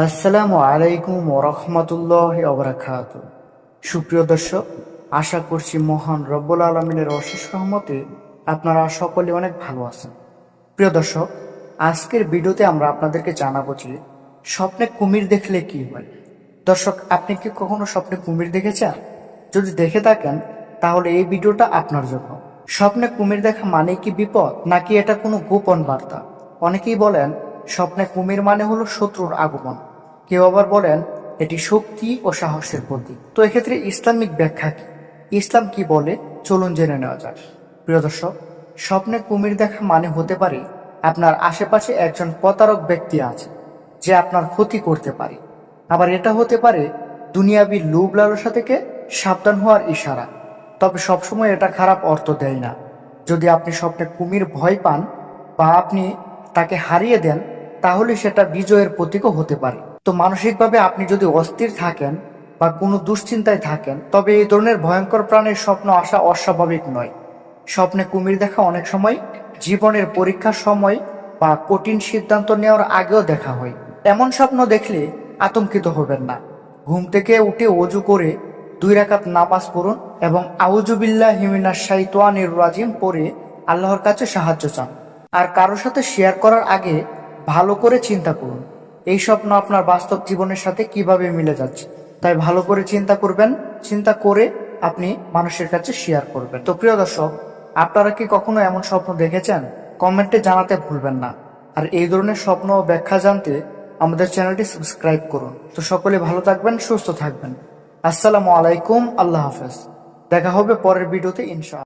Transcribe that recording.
আসসালামু আলাইকুম ওরহমতুল্লাহ অবরাকাত সুপ্রিয় দর্শক, আশা করছি মহান রব্বুল আলমিনের অশেষ রহমতে আপনারা সকলে অনেক ভালো আছেন। প্রিয় দর্শক, আজকের ভিডিওতে আমরা আপনাদেরকে জানাব যে স্বপ্নে কুমির দেখলে কি হয়? দর্শক, আপনি কি কখনো স্বপ্নে কুমির দেখেছেন? যদি দেখে থাকেন, তাহলে এই ভিডিওটা আপনার জন্য। স্বপ্নে কুমির দেখা মানে কি বিপদ, নাকি এটা কোনো গোপন বার্তা? অনেকেই বলেন স্বপ্নে কুমির মানে হলো শত্রুর আগমন। কেউ আবার বলেন, এটি শক্তি ও সাহসের প্রতীক। তো এক্ষেত্রে ইসলামিক ব্যাখ্যা কি? ইসলাম কি বলে? চলুন জেনে নেওয়া যাক। প্রিয় দর্শক, স্বপ্নে কুমির দেখা মানে হতে পারে আপনার আশেপাশে একজন প্রতারক ব্যক্তি আছে, যে আপনার ক্ষতি করতে পারে। আবার এটা হতে পারে দুনিয়াবি লোভ লালসা থেকে সাবধান হওয়ার ইশারা। তবে সবসময় এটা খারাপ অর্থ দেয় না। যদি আপনি স্বপ্নে কুমির ভয় পান বা আপনি তাকে হারিয়ে দেন তাহলে সেটা বিজয়ের প্রতীকও হতে পারে। তো মানসিকভাবে আপনি যদি অস্থির থাকেন বা কোনো দুশ্চিন্তায় থাকেন, তবে এই ধরনের ভয়ঙ্কর প্রাণের স্বপ্ন আসা অস্বাভাবিক নয়। স্বপ্নে কুমির দেখা অনেক সময়, জীবনের পরীক্ষার সময় বা কঠিন সিদ্ধান্ত নেওয়ার আগেও দেখা হয়। এমন স্বপ্ন দেখলে আতঙ্কিত হবেন না। ঘুম থেকে উঠে অজু করে দুই রাকাত নামাজ পড়ুন এবং আউজুবিল্লাহ হিমিনা শাইতোয়ানির রাজিম পড়ে আল্লাহর কাছে সাহায্য চান। আর কারোর সাথে শেয়ার করার আগে ভালো করে চিন্তা করুন। এই স্বপ্ন আপনার বাস্তব জীবনের সাথে কীভাবে মিলে যাচ্ছে? তাই ভালো করে চিন্তা করবেন, চিন্তা করে আপনি মানুষের কাছে শেয়ার করবেন। তো প্রিয় দর্শক, আপনারা কি কখনো এমন স্বপ্ন দেখেছেন? কমেন্টে জানাতে ভুলবেন না। আর এই ধরনের স্বপ্ন ও ব্যাখ্যা জানতে আমাদের চ্যানেলটি সাবস্ক্রাইব করুন। তো সকলে ভালো থাকবেন, সুস্থ থাকবেন। আসসালামু আলাইকুম, আল্লাহ হাফেজ। দেখা হবে পরের ভিডিওতে ইনশা